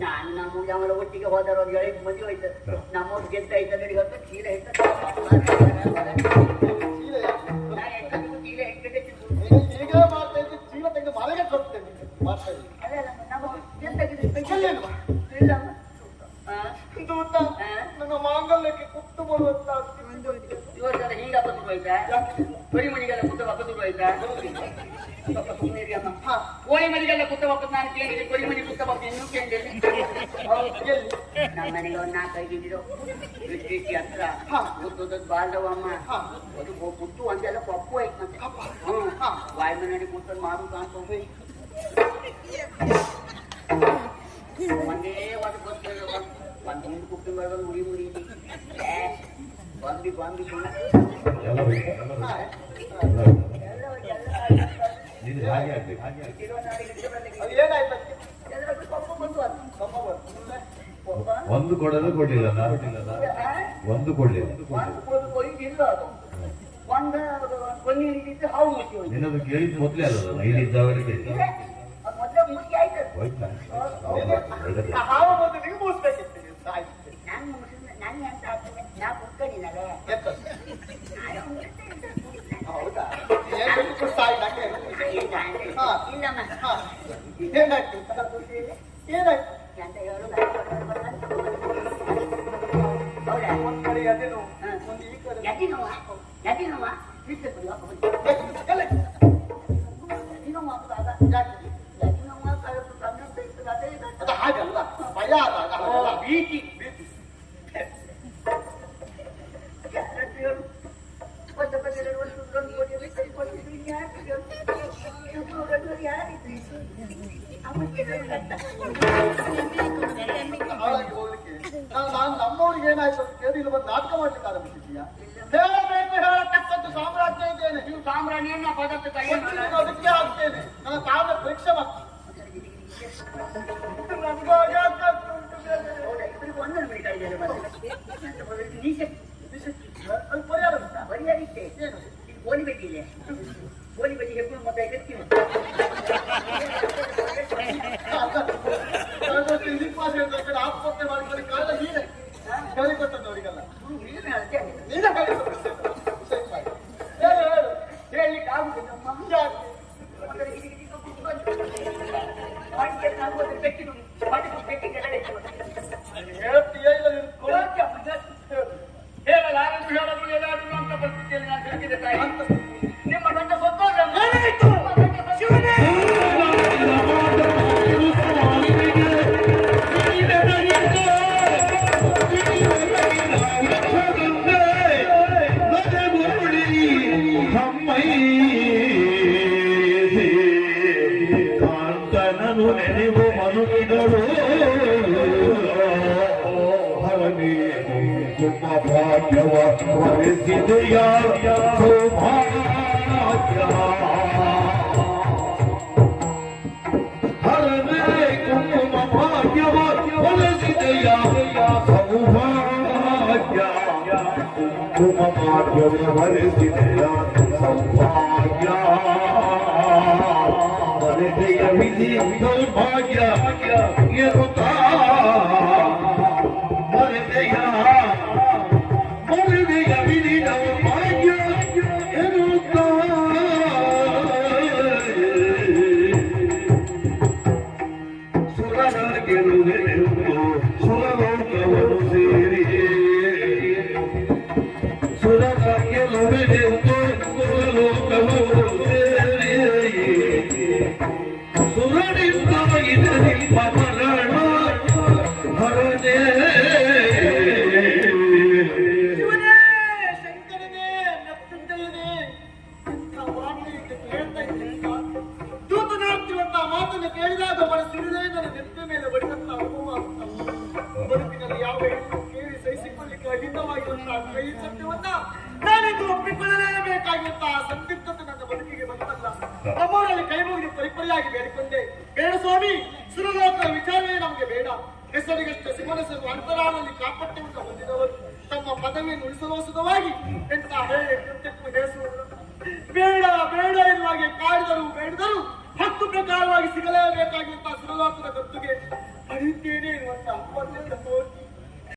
ನಾನು ನಮ್ಮ ಒಟ್ಟಿಗೆ ಹೋದಾರ ಒಂದು ಏಳೆಂಟು ಮಂದಿ ಹೋಯ್ತು. ಹ. ನಮ್ಮವ್ರು ಗೆದ್ದ ಐತ ನೋಡಿ ಹೊತ್ತು ಚೀಲ ಇತ್ತು ಚೀಲ ಯಾಕೆ? ನಾನು ಎಂಟು ಚೀಲ ಎಂಟು ತೆಗೆದು ನೀನು ಈಗ ಮಾಡ್ತಾ ಇದ್ದೆ ಚೀಲ ತೆಗೆದು ಮನೆಗೆ ಕೊಡ್ತೇನೆ ಮಾಡ್ತಾ ಇದ್ದೆ ಅದಲ್ಲ ನಮ್ಮ ಗೆದ್ದ ಚೆಲ್ಲಿಲ್ವಾ? ಇಲ್ಲ ಹಾ? ಇದು ಗೊತ್ತಾ? ನನ್ನ ಮಾಂಗಲ್ಯಕ್ಕೆ ಕುತ್ತು ಬರುವಂತ ಇವತ್ತೆಲ್ಲ ಹೀಗ ಬಂದು ಹೋಯ್ತಾ? ಬರಿ ಮನೆಗೆಲ್ಲ ಕುತ್ತ ಬಕ್ಕ ಶುರು ಆಯ್ತಾ ಸ್ವಲ್ಪ ಸುಮ್ಮನೆ ಇರಿ ಅಮ್ಮ ಹಾ ಕೋಳಿ ಮನೆಗೆಲ್ಲ ಕುತ್ತ ಬಕ್ಕ ನಾನು ಕೇಳಿದೆ ಕೊಡಿ ಮನೆ ಕುತ್ತ ಬಕ್ಕ ಇನ್ನೂ ಕೇಳಿದೆ ಎಲ್ಲಿ ನಮ್ಮ ಮನೆಗೆ ಒಂದು ನಾಲ್ಕೈದು ಇದ್ದಿರೋ ಇಟ್ಟಿ ಹತ್ರ ಹಾ. ಉದ್ದದ ಬಾಲ್ದವಮ್ಮ ಹಾ. ಅದು ಪುಟ್ಟು ಒಂದೆಲ್ಲ ಪಪ್ಪು ಆಯ್ತು ಮತ್ತೆ ಕಪ್ಪ. ಹ್ಮ್ ಹಾ. ವಾಯು ಮನೆ ಕೂತ್ಕೊಂಡು ಮಾರು ಕಾಣ್ತು ಒಂದೇ ಒಂದು ಗೊತ್ತಿಲ್ಲ ಒಂದು ಮುಂದೆ ಕುಪ್ಪಿ ಬರೋದು ಮುಡಿ ಮುಡಿ ಬಂದು ಬಂದು ಎಲ್ಲ ಇದು ಹಾಗೆ ಆಗ್ಬೇಕು ಹಾಗೆ ಆಗ್ಬೇಕು. ಅದು ಏನಾಯ್ತು ಅದಕ್ಕೆ? ಪಪ್ಪ ಬಂದು ಅದು ಕಪ್ಪ ಬಂತು. ಪಪ್ಪ ಒಂದು ಕೊಡಲು ಕೊಡ್ಲಿಲ್ಲ ಕೊಡ್ಲಿಲ್ಲ ಒಂದು ಕೊಡ್ಲಿಲ್ಲ ಒಂದು ಕೊಡು ಕೊಯ್ದು ಇಲ್ಲ ಅದು ಒಂದು ಕೊನೆ ಹಿಡಿದಿದ್ದು ಹಾವು ಮುಚ್ಚಿ ಹೋಯ್ತು ನಿನ್ನದು ಕೇಳಿದ್ ಮೊದ್ಲೇ ಅಲ್ಲ ಇಲ್ಲಿ ಇದ್ದವರಿಗೆ ಅದು ಮೊದಲೇ ಮುಚ್ಚಿ ಆಯ್ತು ಅದು. ಹೋಯ್ತಾ ಒಳ್ಳೆದು. ಆ ಹಾವು ಬಂದು ನೀವು ಮೂಸ್ಬೇಕಿತ್ತು ನೀವು ಸಾಯ್ತು. ನಾನು ಮುಗಿಸಿದ ನಾನು ಎಂತ ಆಗ್ತದೆ ನಾ ಕುತ್ಕೊಂಡಿನಲ್ಲ ಏನಾಯ್ತು? ಏನಾಯ್ತು? ಎಂತ ಹೇಳು ಅಂತ ಒಂದ್ ಕಡೆ ಅದೇನು ಹಾ. ಒಂದು ಈ ಕಡೆ ನಾನು ನಾನು ನಮ್ಮವ್ರಿಗೆ ಏನಾಯ್ತು ಅಂತ ಕೇಳಿ ಇಲ್ಲಿ ಬಂದು ನಾಟಕ ಮಾಡ್ಲಿಕ್ಕೆ ಆರಂಭಿಸಿದ್ಯಾ ಹೇಳಬೇಕು ಹೇಳತಕ್ಕದ್ದು ಸಾಮ್ರಾಜ್ಯ ಇದ್ದೇನೆ ನೀವು ಸಾಮ್ರಾಜ್ಯ ಪದಕ್ಕೆ ಅದಕ್ಕೆ ಆಗ್ತೇನೆ ನನ್ನ ಕಾಲ ಪರೀಕ್ಷೆ ಮಾಡ್ತೀನಿ ತುಂಬ ಭಾಗ್ಯವ ವರಿಸಿದೆಯ ಸೌಭಾಗ್ಯ ಹರನೇ ಕುಂಕುಮ ಭಾಗ್ಯವ ವರಿಸಿದೆಯ ಸೌಭಾಗ್ಯ ಕುಂಕುಮ ಭಾಗ್ಯವ ವರಿಸಿದೆಯ ಸೌಭಾಗ್ಯ ವರಿದೆಯ ವಿಧಿ ಸೌಭಾಗ್ಯ ಎನ್ನುತ್ತಾ ಮಾತನ್ನು ಕೇಳಿದಾಗ ಮನಸ್ಸಿರುವುದೇ ನನ್ನ ನೆನಪಿ ಮೇಲೆ ಬಡಿದಂತ ಅನುಭವ ಬದುಕಿನಲ್ಲಿ ಯಾವ ಹೆಣ್ಣು ಕೇಳಿ ಸಹಿಸಿಕೊಳ್ಳಿಕ್ಕೆ ಅಹಿತವಾಗಿರುವಂತಹ ಕೈ ಸತ್ಯವನ್ನ ನಾನಿಂದು ಒಪ್ಪಿಕೊಳ್ಳಲೇಬೇಕಾಗಿರುವಂತಹ ಸಂದಿಗ್ಧತೆ ನನ್ನ ಬದುಕಿಗೆ ಬಂದಲ್ಲ ನಮ್ಮವರಲ್ಲಿ ಕೈ ಮುಗಿದು ಪರಿಪರಿಯಾಗಿ ಬೇಡಿಕೊಂಡೆ. ಬೇಡ ಸ್ವಾಮಿ, ಸುರಲೋಕ ವಿಚಾರವೇ ನಮಗೆ ಬೇಡ. ಹೆಸರಿಗಷ್ಟೇ ಸಿಮನಸರು ಅಂತರಾಳಲ್ಲಿ ಕಾಪಟ್ಯವನ್ನು ಹೊಂದಿದವರು. ತಮ್ಮ ಪದವಿಯನ್ನು ಉಳಿಸಲೋಸುಗವಾಗಿ ಎಂತ ಹೇಳಿ ಕೃತ್ಯಕ್ಕೂ ಹೇಸುವರು ಪ್ರಕಾರವಾಗಿ ಸಿಗಲೇಬೇಕಾಗಿರುವಂತಹ ಗತ್ತುಗೆ ಪಡೆಯುತ್ತೇನೆ ಎನ್ನುವಂತ